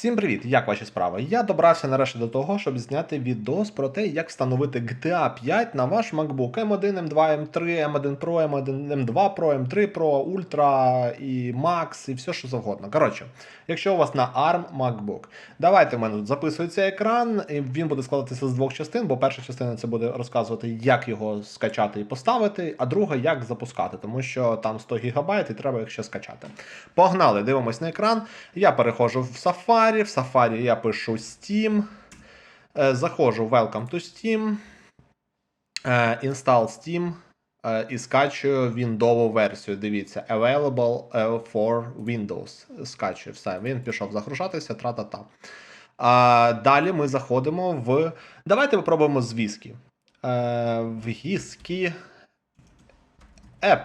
Всім привіт! Як ваші справи? Я добрався нарешті до того, щоб зняти відос про те, як встановити GTA 5 на ваш MacBook M1, M2, M3, M1 Pro, M1, M2 Pro, M3 Pro, Ultra і Max і все, що завгодно. Коротше, якщо у вас на ARM MacBook, давайте в мене тут записується екран, і він буде складатися з двох частин, бо перша частина це буде розказувати, як його скачати і поставити, а друга як запускати, тому що там 100 ГБ і треба їх ще скачати. Погнали, дивимось на екран. Я переходжу в Safari. В Safari я пишу Steam. Е, Заходжу Welcome to Steam. е, Install Steam. е, І скачую віндову версію. Дивіться, Available for Windows. Скачую все. Він пішов загружатися, тра-та-та. Далі ми заходимо в. Давайте попробуємо з віскі. В віскі. App.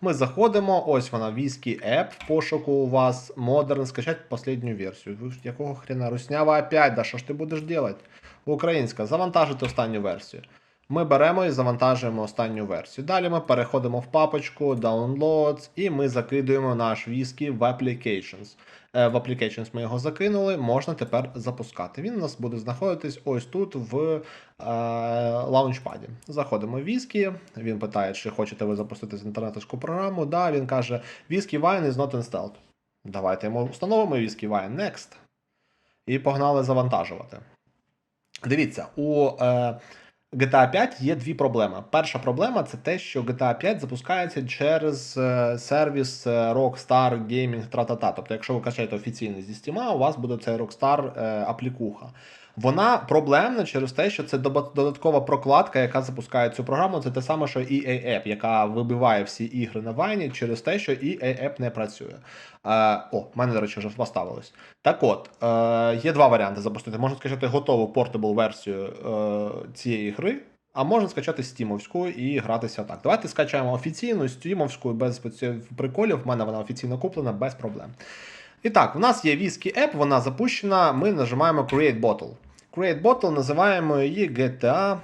Ми заходимо, ось вона, віскі в пошуку у вас, Modern, скачать последню версію. Якого хрена? Руснява опять, да що ж ти будеш делать? Українська, завантажити останню версію. Ми беремо і завантажуємо останню версію. Далі ми переходимо в папочку Downloads і ми закидуємо наш Whisky в Applications. Е, В Applications ми його закинули, можна тепер запускати. Він у нас буде знаходитись ось тут в е, лаунчпаді. Заходимо в Whisky, він питає, чи хочете ви запустити з інтернетовську програму. Да, він каже, Whisky Wine is not installed. Давайте йому встановимо Whisky Wine Next. І погнали завантажувати. Дивіться, у е, GTA 5 є дві проблеми. Перша проблема це те, що GTA 5 запускається через е, сервіс е, Rockstar Gaming тра-та-та. Тобто, якщо ви качаєте офіційно зі Steam, у вас буде цей Rockstar е, аплікуха. Вона проблемна через те, що це додаткова прокладка, яка запускає цю програму. Це те саме, що EA App, яка вибиває всі ігри на вайні через те, що EA App не працює. Е, о, в мене, до речі, вже поставилось. Так от, е, є два варіанти запустити. Можна скачати готову портабл версію е, цієї гри, а можна скачати стімовську і гратися так. Давайте скачаємо офіційну стімовську без приколів. В мене вона офіційно куплена без проблем. І так, у нас є Whisky App, вона запущена. Ми нажимаємо Create Bottle. Create Bottle називаємо її GTA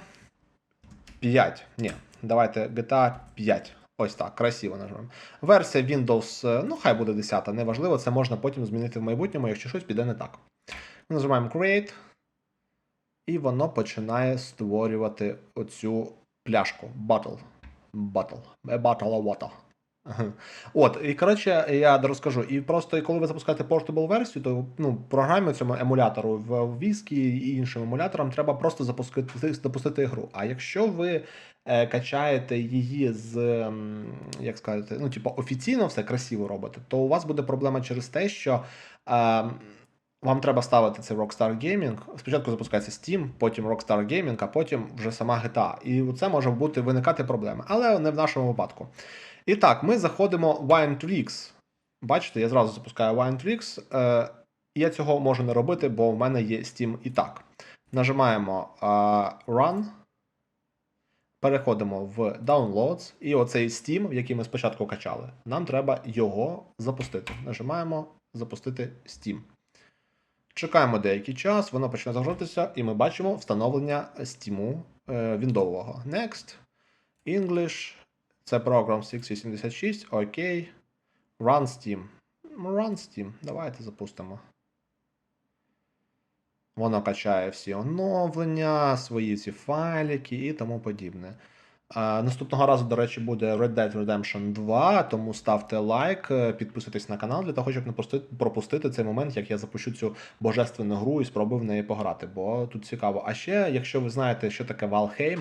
5. Ні, давайте GTA 5. Ось так, красиво нажмемо. Версія Windows, е, ну хай буде 10, неважливо, це можна потім змінити в майбутньому, якщо щось піде не так. Ми нажимаємо Create, і воно починає створювати оцю пляшку. Bottle. Bottle. A bottle of water. От, і коротше, я розкажу. І просто коли ви запускаєте портабл версію, то ну, програмі цьому емулятору в Whisky і іншим емуляторам треба просто запустити, запустити гру. А якщо ви е, качаєте її з, як сказати, ну, типу, офіційно все красиво робите, то у вас буде проблема через те, що. Е, вам треба ставити це Rockstar Gaming. Спочатку запускається Steam, потім Rockstar Gaming, а потім вже сама GTA. І це може бути виникати проблеми, але не в нашому випадку. І так, ми заходимо в WineTricks. Бачите, я зразу запускаю WineTricks. Е, я цього можу не робити, бо в мене є Steam і так. Нажимаємо е, Run. Переходимо в Downloads. І оцей Steam, який ми спочатку качали, нам треба його запустити. Нажимаємо Запустити Steam. Чекаємо деякий час, воно почне загружатися, і ми бачимо встановлення Steam е, віндового. Next. English. Це програм 686. Окей. Run Steam. Run Steam. Давайте запустимо. Воно качає всі оновлення, свої ці файлики і тому подібне. А, наступного разу, до речі, буде Red Dead Redemption 2, тому ставте лайк, е, підписуйтесь на канал для того, щоб не пропустити цей момент, як я запущу цю божественну гру і спробую в неї пограти, бо тут цікаво. А ще, якщо ви знаєте, що таке Valheim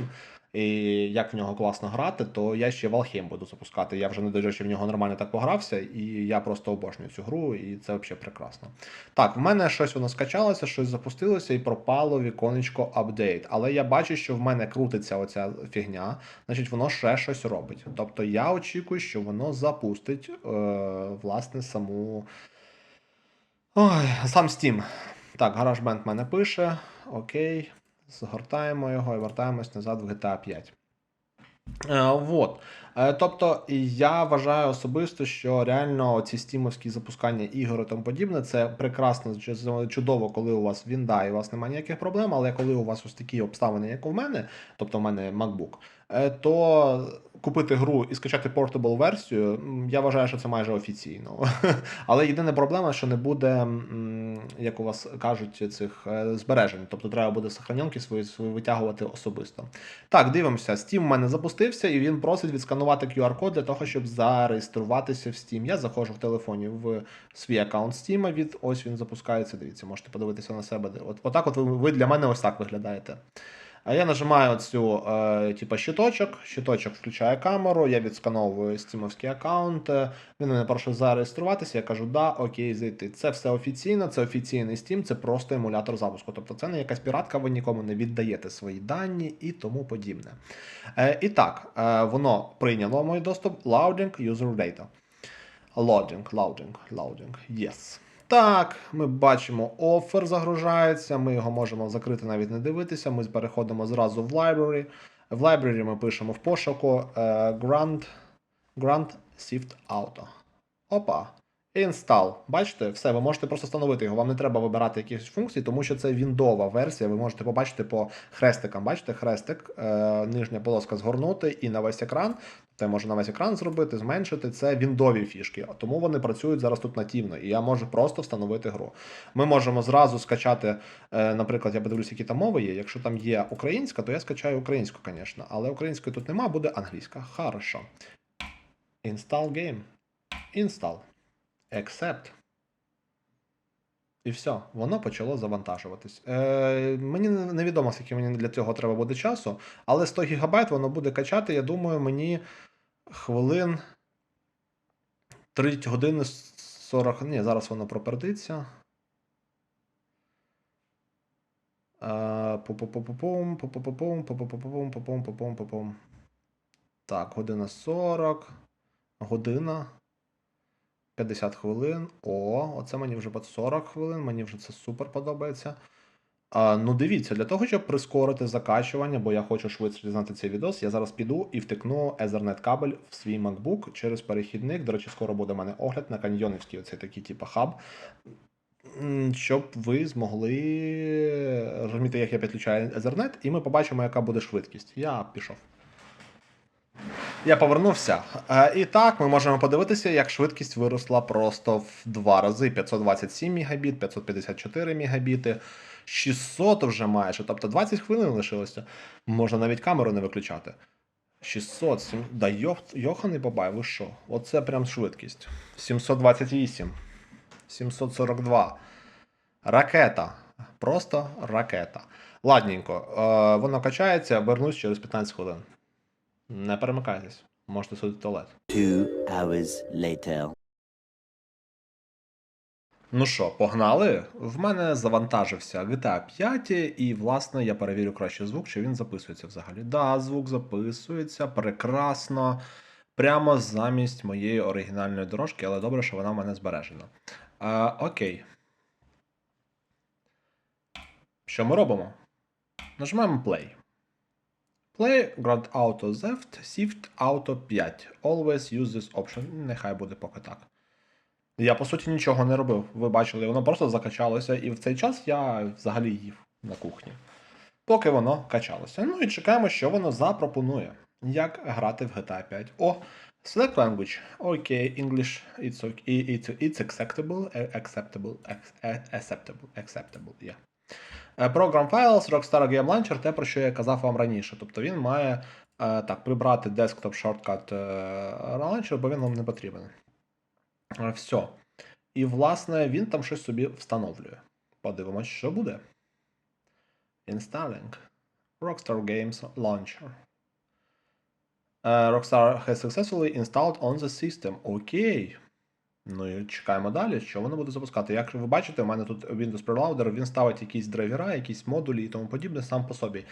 і як в нього класно грати, то я ще Valheim буду запускати. Я вже не дуже в нього нормально так погрався, і я просто обожнюю цю гру, і це взагалі прекрасно. Так, в мене щось воно скачалося, щось запустилося і пропало віконечко апдейт. Але я бачу, що в мене крутиться оця фігня, значить воно ще щось робить. Тобто я очікую, що воно запустить е, власне саму. Ой, сам Steam. Так, GarageBand мене пише. Окей. Згортаємо його і вертаємось назад в GTA 5. Е, вот. Е, тобто, я вважаю особисто, що реально ці стімовські запускання ігор і тому подібне, це прекрасно, чудово, коли у вас Вінда і у вас немає ніяких проблем, але коли у вас ось такі обставини, як у мене, тобто в мене MacBook, е, то купити гру і скачати портабл версію, я вважаю, що це майже офіційно. Але єдина проблема, що не буде, як у вас кажуть, цих е, збережень. Тобто треба буде сохранянки свої, свої витягувати особисто. Так, дивимося. Steam в мене запустився, і він просить відсканувати QR-код для того, щоб зареєструватися в Steam. Я заходжу в телефоні в свій аккаунт Steam, від ось він запускається. Дивіться, можете подивитися на себе. От, отак, от ви, ви для мене ось так виглядаєте. А я нажимаю цю, е, типу, щиточок, щиточок включає камеру, я відскановую стімовський аккаунт. Він мене прошу зареєструватися. Я кажу, да, окей, зайти. Це все офіційно, це офіційний Steam, це просто емулятор запуску. Тобто це не якась піратка, ви нікому не віддаєте свої дані і тому подібне. Е, і так, е, воно прийняло мій доступ. Loading user data. Loading, loading, loading. Yes. Так, ми бачимо, офер загружається. Ми його можемо закрити, навіть не дивитися. Ми переходимо зразу в library. В library ми пишемо в пошуку е, Grand, Grand Shift Auto. Опа. Install. Бачите, все, ви можете просто встановити його. Вам не треба вибирати якісь функції, тому що це віндова версія. Ви можете побачити по хрестикам. Бачите, хрестик, е, нижня полоска згорнути і на весь екран. Це можу на весь екран зробити, зменшити. Це віндові фішки, тому вони працюють зараз тут нативно, і я можу просто встановити гру. Ми можемо зразу скачати, е, наприклад, я подивлюся, які там мови є. Якщо там є українська, то я скачаю українську, звісно. Але української тут нема, буде англійська. Хорошо. Install game. Install. Accept. І все, воно почало завантажуватись. Е, мені невідомо, скільки мені для цього треба буде часу, але 100 ГБ воно буде качати, я думаю, мені хвилин 3 години 40. Ні, зараз воно пропердиться. Е. Так, година 40. Година. 50 хвилин. О, оце мені вже під 40 хвилин, мені вже це супер подобається. А, ну, дивіться, для того, щоб прискорити закачування, бо я хочу швидше дізнати цей відос, я зараз піду і втикну Ethernet кабель в свій MacBook через перехідник. До речі, скоро буде в мене огляд на каньйонівський, оцей такий, типу, хаб. Щоб ви змогли розуміти, як я підключаю Ethernet, і ми побачимо, яка буде швидкість. Я пішов. Я повернувся. Е, І так, ми можемо подивитися, як швидкість виросла просто в два рази: 527 Мбіт, 554 Мбіти, 600 вже майже. Тобто 20 хвилин лишилося. Можна навіть камеру не виключати. 600, сім- да йох, йоханий бабай, ви що? Оце прям швидкість. 728, 742. Ракета. Просто ракета. Ладненько, е, воно качається, вернусь через 15 хвилин. Не перемикайтесь, можете сходити в туалет. Two hours later. Ну що, погнали? В мене завантажився GTA 5, і, власне, я перевірю краще звук, чи він записується взагалі. Да, звук записується, прекрасно. Прямо замість моєї оригінальної дорожки, але добре, що вона в мене збережена. А, окей. Що ми робимо? Нажимаємо Play. Play Grand Auto Theft Shift Auto 5. Always use this option. Нехай буде поки так. Я по суті нічого не робив. Ви бачили, воно просто закачалося, і в цей час я взагалі їв на кухні. Поки воно качалося. Ну і чекаємо, що воно запропонує. Як грати в GTA 5. О, select language. Окей, English, it's okay, it's, acceptable, acceptable, acceptable, acceptable, yeah. Е, Program Files, Rockstar Game Launcher, те, про що я казав вам раніше. Тобто він має е, так, прибрати shortcut е, launcher, бо він вам не потрібен. Е, Все. І, власне, він там щось собі встановлює. Подивимось, що буде. Installing. Rockstar Games Launcher. Е, Rockstar has successfully installed on the system. Окей. Ну і чекаємо далі, що воно буде запускати. Як ви бачите, у мене тут Windows Preloader, він ставить якісь драйвера, якісь модулі і тому подібне сам по собі.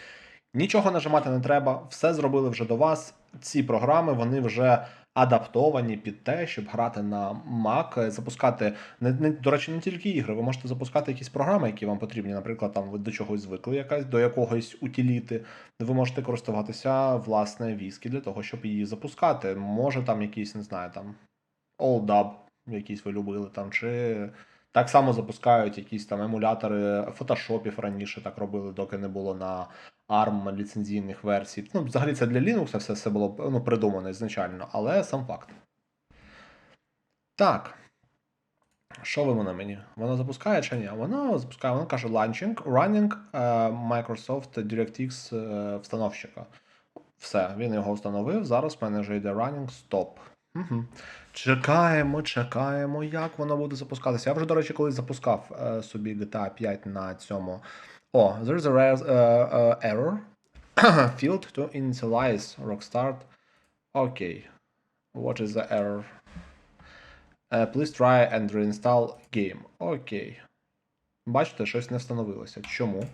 Нічого нажимати не треба, все зробили вже до вас. Ці програми вони вже адаптовані під те, щоб грати на Mac, запускати не, не до речі, не тільки ігри. Ви можете запускати якісь програми, які вам потрібні. Наприклад, там ви до чогось звикли, якась до якогось утиліти. Ви можете користуватися власне віскі для того, щоб її запускати. Може там якісь, не знаю, там OldUp, якісь ви любили там, чи так само запускають якісь там емулятори фотошопів раніше так робили, доки не було на ARM ліцензійних версій. Ну, взагалі це для Linux все, все було ну, придумано ізначально, але сам факт. Так. Що ви на мені? Воно запускає чи ні? Воно запускає, воно каже launching, running е, Microsoft DirectX е, встановщика. Все, він його встановив. Зараз в мене вже йде running stop. Угу. Чекаємо, чекаємо, як воно буде запускатися. Я вже, до речі, колись запускав е, собі GTA 5 на цьому. О, there's a rare, е, е, error. Field to initialize Rockstart. Окей. What is the error? Е, please try and reinstall game. Окей. Бачите, щось не встановилося. Чому?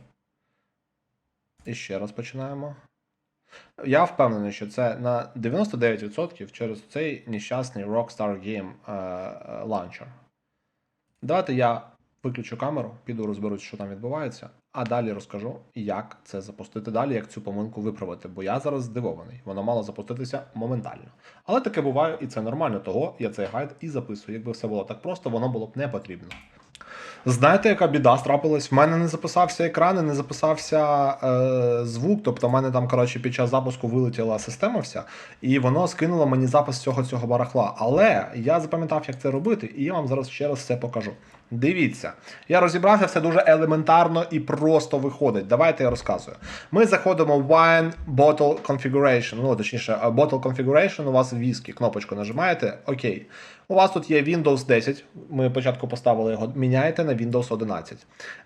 І ще раз починаємо. Я впевнений, що це на 99% через цей нещасний Rockstar Game е, е. Давайте я виключу камеру, піду розберусь, що там відбувається, а далі розкажу, як це запустити далі, як цю помилку виправити, бо я зараз здивований. Воно мало запуститися моментально. Але таке буває, і це нормально, того я цей гайд і записую. Якби все було так просто, воно було б не потрібно. Знаєте, яка біда трапилась? В мене не записався екран, і не записався е, звук. Тобто, в мене там, коротше, під час запуску вилетіла система вся, і воно скинуло мені запис цього цього барахла. Але я запам'ятав, як це робити, і я вам зараз ще раз все покажу. Дивіться, я розібрався, все дуже елементарно і просто виходить. Давайте я розказую. Ми заходимо в Wine Bottle Configuration. Ну, точніше, е, Bottle Configuration, у вас віскі, кнопочку нажимаєте. Окей. У вас тут є Windows 10. Ми спочатку поставили його, міняєте на Windows 11.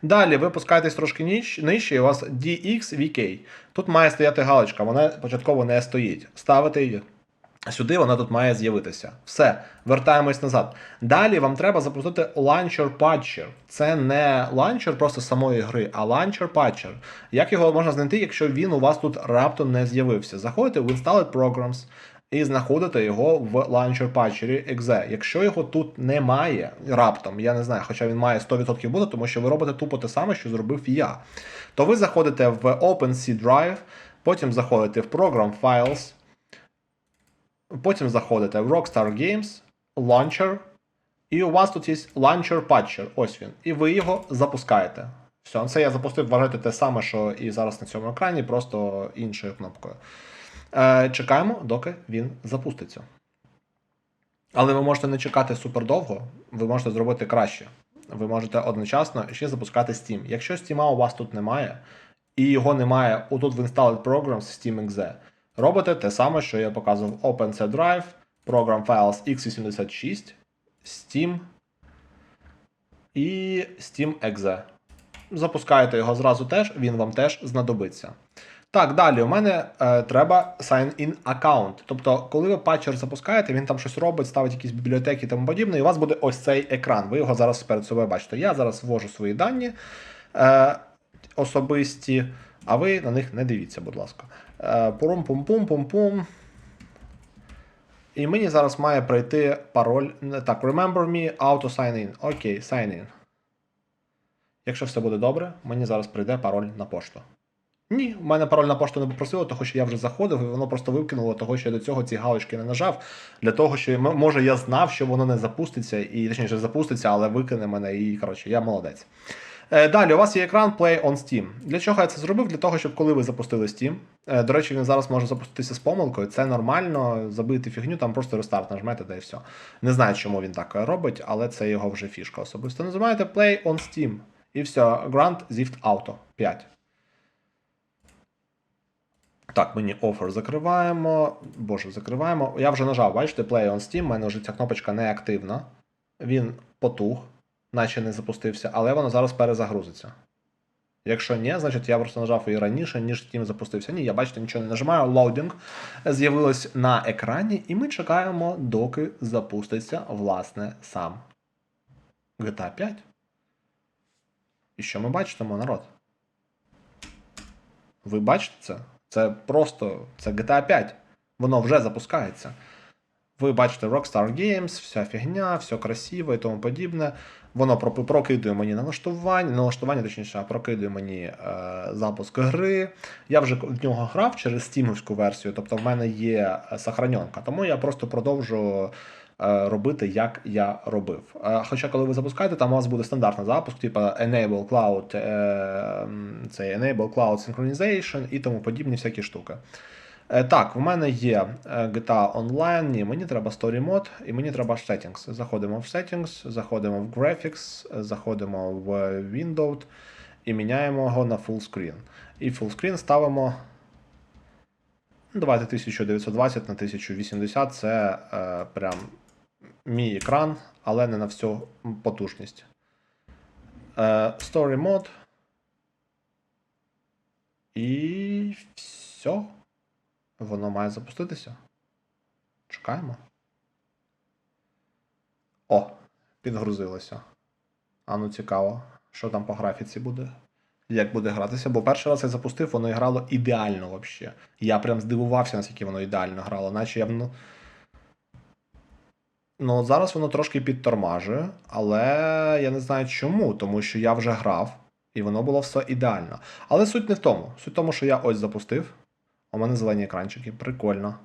Далі ви пускаєтесь трошки нижче, і у вас DXVK. Тут має стояти галочка, вона початково не стоїть. Ставите її. Сюди вона тут має з'явитися. Все, вертаємось назад. Далі вам треба запустити Launcher Patcher. Це не ланчер просто самої гри, а Launcher Patcher. Як його можна знайти, якщо він у вас тут раптом не з'явився? Заходите в Installed Programs і знаходите його в Launcher Patcher .exe. Якщо його тут немає раптом, я не знаю, хоча він має 100% бути, тому що ви робите тупо те саме, що зробив я, то ви заходите в OpenC Drive, потім заходите в Program Files. Потім заходите в Rockstar Games, Launcher, і у вас тут є Launcher Patcher. Ось він. І ви його запускаєте. Все, це я запустив, вважайте те саме, що і зараз на цьому екрані, просто іншою кнопкою. Е, чекаємо, доки він запуститься. Але ви можете не чекати супер довго, ви можете зробити краще. Ви можете одночасно ще запускати Steam. Якщо Steam у вас тут немає, і його немає отут в Installed Programs Steam.exe, робите те саме, що я показував OpenC Drive, Program Files x86, Steam і Steam.exe. Запускаєте його зразу теж, він вам теж знадобиться. Так, далі у мене е, треба sign-in аккаунт. Тобто, коли ви патчер запускаєте, він там щось робить, ставить якісь бібліотеки і тому подібне, і у вас буде ось цей екран. Ви його зараз перед собою бачите. Я зараз ввожу свої дані е, особисті, а ви на них не дивіться, будь ласка. Е, Пурум-пум-пум-пум-пум. І мені зараз має прийти пароль. Так, remember me, auto sign in. Окей, sign in. Якщо все буде добре, мені зараз прийде пароль на пошту. Ні, в мене пароль на пошту не попросило, тому що я вже заходив, і воно просто викинуло, того, що я до цього ці галочки не нажав. Для того, що може я знав, що воно не запуститься, і точніше запуститься, але викине мене, і коротше, я молодець. Е, Далі у вас є екран Play on Steam. Для чого я це зробив? Для того, щоб коли ви запустили Steam. е, До речі, він зараз може запуститися з помилкою. Це нормально, забити фігню, там просто рестарт нажмете, та і все. Не знаю, чому він так робить, але це його вже фішка особисто. Називаєте Play on Steam. І все, Grand Zift Auto 5. Так, мені офер закриваємо. Боже, закриваємо. Я вже нажав, бачите, Play on Steam, у мене вже ця кнопочка не активна. Він потух, наче не запустився, але воно зараз перезагрузиться. Якщо ні, значить я просто нажав її раніше, ніж Steam запустився. Ні, я бачите, нічого не нажимаю. Loading з'явилось на екрані, і ми чекаємо, доки запуститься, власне, сам GTA 5. І що ми бачимо, народ? Ви бачите це? Це просто це GTA 5. Воно вже запускається. Ви бачите Rockstar Games, вся фігня, все красиво і тому подібне. Воно прокидує мені налаштування, налаштування, точніше, прокидує мені е, запуск гри. Я вже в нього грав через стімовську версію, тобто в мене є е, сохраненка, тому я просто продовжу е, робити, як я робив. Е, Хоча, коли ви запускаєте, там у вас буде стандартний запуск, типу Enable Cloud, цей Enable Cloud Synchronization і тому подібні всякі штуки. Е, Так, в мене є е, GTA Online, ні, мені треба Story Mode і мені треба Settings. Заходимо в Settings, заходимо в Graphics, е, заходимо в Windows і міняємо його на Full Screen. І Full Screen ставимо. ну, Давайте 1920 на 1080 це е, прям мій екран, але не на всю потужність. Е, Story Mode. І все. Воно має запуститися. Чекаємо. О, підгрузилося. А ну цікаво, що там по графіці буде. Як буде гратися, бо перший раз я запустив, воно грало ідеально взагалі. Я прям здивувався, наскільки воно ідеально грало, наче я б ну. Ну, зараз воно трошки підтормажує, але я не знаю чому, тому що я вже грав, і воно було все ідеально. Але суть не в тому. Суть в тому, що я ось запустив. У мене зелені екранчики, прикольно.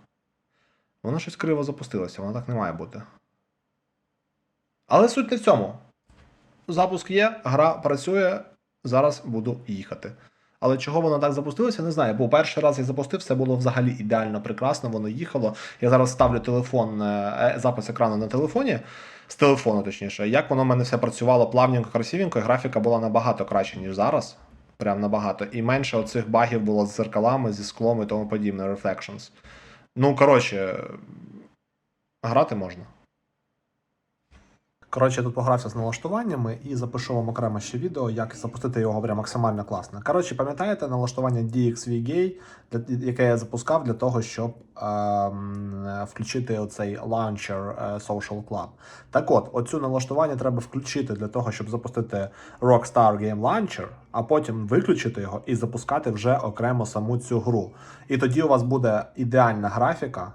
Воно щось криво запустилося, воно так не має бути. Але суть не в цьому. Запуск є, гра працює, зараз буду їхати. Але чого воно так запустилося, не знаю. Бо перший раз я запустив, все було взагалі ідеально прекрасно, воно їхало. Я зараз ставлю телефон, е, запис екрану на телефоні, з телефону, точніше. Як воно в мене все працювало плавненько, красивенько, і графіка була набагато краще, ніж зараз. Прям набагато. І менше оцих багів було з зеркалами, зі склом і тому подібне, reflections. Ну, коротше, грати можна. Коротше, тут погрався з налаштуваннями і запишу вам окремо ще відео, як запустити його прям максимально класно. Коротше, пам'ятаєте налаштування DXVGA, для- яке я запускав для того, щоб ем, включити оцей лаунчер е, Social Club. Так от, оцю налаштування треба включити для того, щоб запустити Rockstar Game Launcher, а потім виключити його і запускати вже окремо саму цю гру. І тоді у вас буде ідеальна графіка е,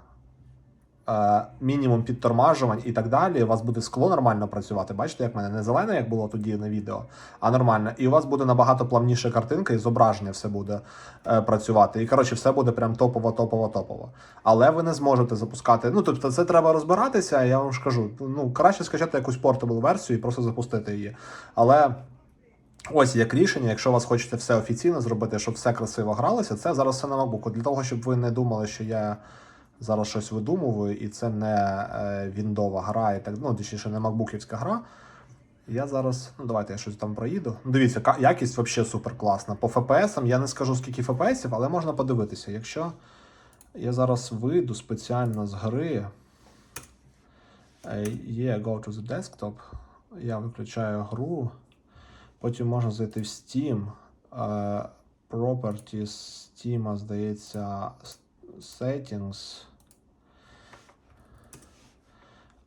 мінімум підтормажувань і так далі. У вас буде скло нормально працювати. Бачите, як в мене не зелене, як було тоді на відео, а нормально. І у вас буде набагато плавніша картинка, і зображення все буде е, працювати. І коротше, все буде прям топово, топово, топово. Але ви не зможете запускати. Ну тобто, це треба розбиратися. Я вам ж кажу, ну краще скачати якусь портабл версію і просто запустити її. Але. Ось як рішення, якщо вас хочете все офіційно зробити, щоб все красиво гралося, це зараз все на MacBook. Для того, щоб ви не думали, що я зараз щось видумую, і це не е, віндова гра, і так, ну, точніше, не макбуківська гра. Я зараз, ну давайте я щось там проїду. Ну, Дивіться, якість взагалі супер класна. По FPS я не скажу скільки FPS, але можна подивитися. Якщо я зараз вийду спеціально з гри, е, є Go to the Desktop, я виключаю гру. Потім можна зайти в Steam. е, Properties Steam, здається, Settings.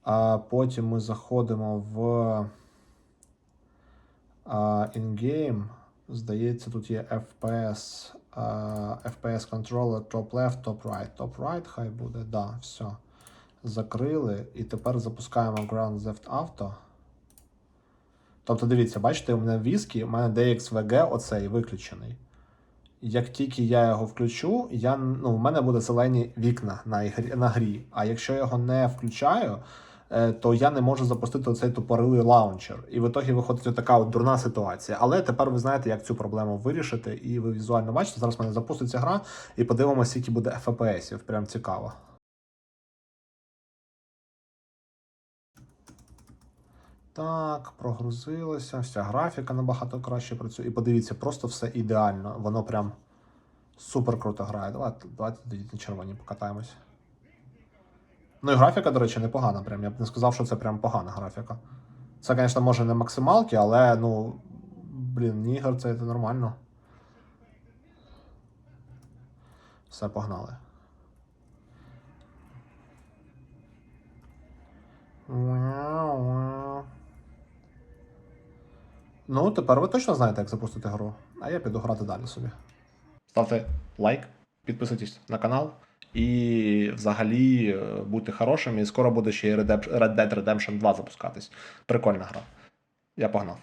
А потім ми заходимо в In-Game. Здається, тут є FPS. FPS controller top left, top right. Top right хай буде. Да, все. Закрили. І тепер запускаємо Ground Theft Auto. Тобто, дивіться, бачите, у мене віскі, у мене DXVG оцей виключений. Як тільки я його включу, я, ну, в мене буде зелені вікна на, ігрі, на грі. А якщо я його не включаю, е, то я не можу запустити цей тупорилий лаунчер. І в ітогі виходить така от дурна ситуація. Але тепер ви знаєте, як цю проблему вирішити, і ви візуально бачите, зараз в мене запуститься гра, і подивимося, скільки буде FPS. Прям цікаво. Так, прогрузилося, вся графіка набагато краще працює. І подивіться, просто все ідеально. Воно прям супер круто грає. Давайте, давайте тоді на червоні покатаємось. Ну і графіка, до речі, непогана. Прям. Я б не сказав, що це прям погана графіка. Це, звісно, може не максималки, але ну. Блін, ігор це, це нормально. Все, погнали. Мяу-мяу. Ну, тепер ви точно знаєте, як запустити гру. А я піду грати далі собі. Ставте лайк, підписуйтесь на канал. І взагалі е, будьте хорошими. І скоро буде ще й Red Dead Redemption 2 запускатись. Прикольна гра. Я погнав.